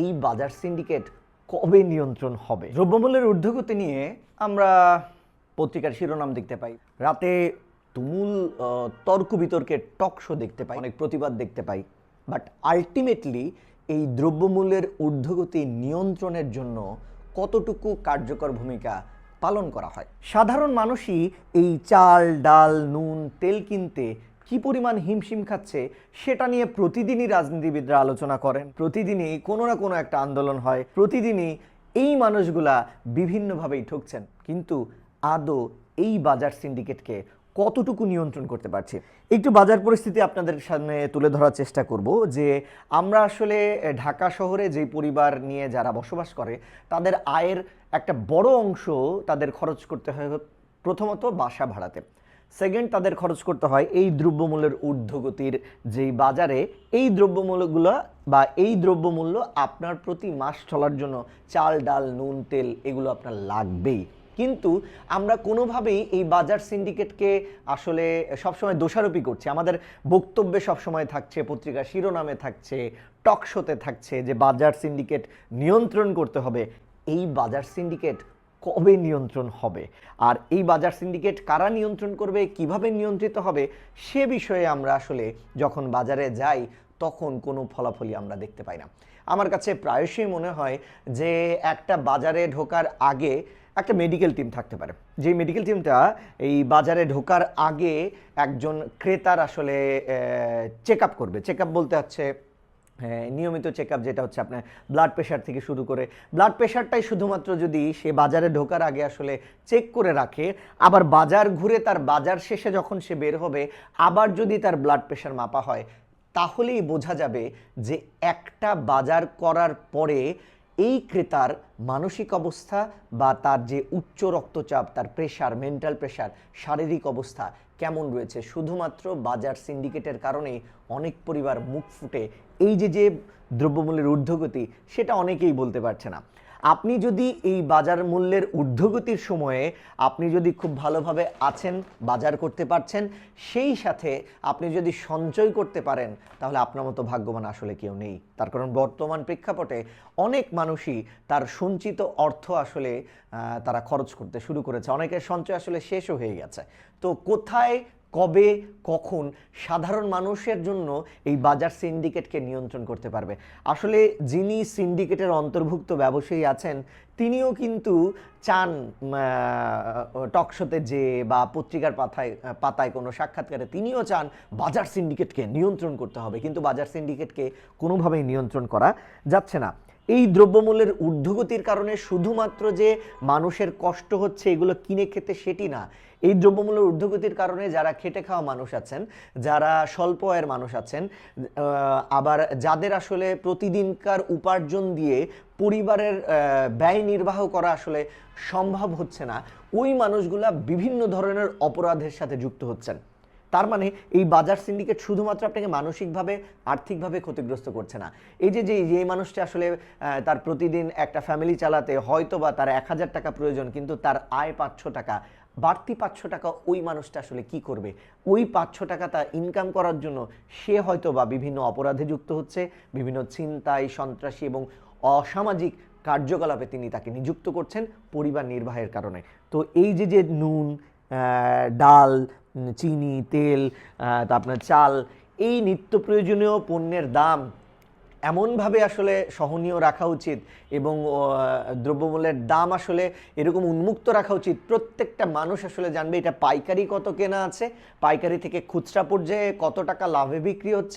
এই বাজার সিন্ডিকেট কবে নিয়ন্ত্রণ হবে? দ্রব্যমূল্যের ঊর্ধ্বগতি নিয়ে আমরা পত্রিকার শিরোনাম দেখতে পাই। রাতে তুমুল তর্ক বিতর্কের টক শো দেখতে পাই, অনেক প্রতিবাদ দেখতে পাই। বাট আলটিমেটলি এই দ্রব্যমূল্যের ঊর্ধ্বগতি নিয়ন্ত্রণের জন্য কতটুকু কার্যকর ভূমিকা পালন করা হয়? সাধারণ মানুষই এই চাল, ডাল, নুন, তেল কিনতে কি পরিমাণ হিমশিম খাচ্ছে সেটা নিয়ে প্রতিদিনই রাজনীতিবিদরা আলোচনা করেন। প্রতিদিনই কোনো না কোনো একটা আন্দোলন হয়। প্রতিদিনই এই মানুষগুলা বিভিন্নভাবেই ঠকছেন। কিন্তু আদৌ এই বাজার সিন্ডিকেটকে কতটুকু নিয়ন্ত্রণ করতে পারছি? একটু বাজার পরিস্থিতি আপনাদের সামনে তুলে ধরার চেষ্টা করব যে আমরা আসলে ঢাকা শহরে যে পরিবার নিয়ে যারা বসবাস করে, তাদের আয়ের একটা বড় অংশ তাদের খরচ করতে হয় প্রথমত বাসা ভাড়াতে। সেকেন্ড তাদের খরচ করতে হয় এই দ্রব্যমূল্যের ঊর্ধ্বগতির যেই বাজারে, এই দ্রব্যমূল্যগুলো বা এই দ্রব্যমূল্য আপনার প্রতি মাস চলার জন্য চাল, ডাল, নুন, তেল এগুলো আপনার লাগবেই। কিন্তু আমরা কোনোভাবেই এই বাজার সিন্ডিকেটকে আসলে সবসময় দোষারোপি করছি। আমাদের বক্তব্যে সবসময় থাকছে, পত্রিকার শিরোনামে থাকছে টকশোতে থাকছে যে বাজার সিন্ডিকেট নিয়ন্ত্রণ করতে হবে। এই বাজার সিন্ডিকেট কবে নিয়ন্ত্রণ হবে? আর এই বাজার সিন্ডিকেট কারা নিয়ন্ত্রণ করবে? কীভাবে নিয়ন্ত্রিত হবে? সে বিষয়ে আমরা আসলে যখন বাজারে যাই, তখন কোনো ফলাফলই আমরা দেখতে পাই না। আমার কাছে প্রায়শই মনে হয় যে, একটা বাজারে ঢোকার আগে একটা মেডিকেল টিম থাকতে পারে। যে মেডিকেল টিমটা এই বাজারে ঢোকার আগে একজন ক্রেতার আসলে চেক আপ করবে। চেক আপ বলতে হচ্ছে নিয়মিত চেক আপ যেটা হচ্ছে আপনার ব্লাড প্রেশার থেকে শুরু করে। ব্লাড প্রেশারটাই শুধুমাত্র যদি সে বাজারে ঢোকার আগে আসলে চেক করে রাখে, আবার বাজার ঘুরে তার বাজার শেষে যখন সে বের হবে, আবার যদি তার ব্লাড প্রেশার মাপা হয়, তাহলেই বোঝা যাবে যে একটা বাজার করার পরে এই ক্রেতার মানসিক অবস্থা বা তার যে উচ্চ রক্তচাপ, তার প্রেশার মেন্টাল প্রেশার শারীরিক অবস্থা কেমন রয়েছে? শুধুমাত্র বাজার সিন্ডিকেটের কারণে অনেক পরিবার মুখ ফুটে এই যে যে দ্রব্যমূল্যের ঊর্ধ্বগতি, সেটা অনেকেই বলতে পারছে না। আপনি যদি এই বাজার মূল্যের ঊর্ধ্বগতির সময়ে আপনি যদি খুব ভালোভাবে আছেন, বাজার করতে পারছেন, সেই সাথে আপনি যদি সঞ্চয় করতে পারেন, তাহলে আপনার মতো ভাগ্যবান আসলে কেউ নেই। তার কারণ বর্তমান প্রেক্ষাপটে অনেক মানুষই তার সঞ্চিত অর্থ আসলে তারা খরচ করতে শুরু করেছে। অনেকের সঞ্চয় আসলে শেষও হয়ে গেছে। তো কোথায় কবে, কখন সাধারণ মানুষের জন্য এই বাজার সিন্ডিকেটকে নিয়ন্ত্রণ করতে পারবে? আসলে যিনি সিন্ডিকেটের অন্তর্ভুক্ত ব্যবসায়ী আছেন, তিনিও কিন্তু চান টকশোতে যে বা পত্রিকার পাতায় পাতায় কোনো সাক্ষাৎকারে তিনিও চান বাজার সিন্ডিকেটকে নিয়ন্ত্রণ করতে হবে। কিন্তু বাজার সিন্ডিকেটকে কোনোভাবেই নিয়ন্ত্রণ করা যাচ্ছে না। এই দ্রব্যমূল্যের ঊর্ধ্বগতির কারণে শুধুমাত্র যে মানুষের কষ্ট হচ্ছে এগুলো কিনে খেতে সেটি না, এই দ্রব্যমূল্যের ঊর্ধ্বগতির কারণে যারা খেটে খাওয়া মানুষ আছেন, যারা স্বল্প আয়ের মানুষ আছেন আবার যাদের আসলে প্রতিদিনকার উপার্জন দিয়ে পরিবারের ব্যয় নির্বাহ করা আসলে সম্ভব হচ্ছে না, ওই মানুষগুলা বিভিন্ন ধরনের অপরাধের সাথে যুক্ত হচ্ছেন। তার মানে এই বাজার সিন্ডিকেট শুধুমাত্র আপনাকে মানসিকভাবে, আর্থিকভাবে ক্ষতিগ্রস্ত করছে না। এই যে যে যে মানুষটা আসলে তার প্রতিদিন একটা ফ্যামিলি চালাতে হয়তো বা তার এক হাজার টাকা প্রয়োজন, কিন্তু তার আয় পাঁচশো টাকা, বাড়তি পাঁচশো টাকা ওই মানুষটা আসলে কি করবে? ওই পাঁচশো টাকা তা ইনকাম করার জন্য সে হয়তো বা বিভিন্ন অপরাধে যুক্ত হচ্ছে, বিভিন্ন ছিনতাই, সন্ত্রাসী এবং অসামাজিক কার্যকলাপে তিনি তাকে নিযুক্ত করছেন পরিবার নির্বাহের কারণে। তো এই যে যে নুন ডাল চিনি, তেল আপনার চাল, এই নিত্য প্রয়োজনীয় পণ্যের দাম এমনভাবে আসলে সহনীয় রাখা উচিত এবং দ্রব্যমূল্যের দাম আসলে এরকম উন্মুক্ত রাখা উচিত। প্রত্যেকটা মানুষ আসলে জানবে এটা পাইকারি কত কেনা আছে, পাইকারি থেকে খুচরা পর্যায়ে কত টাকা লাভে বিক্রি হচ্ছে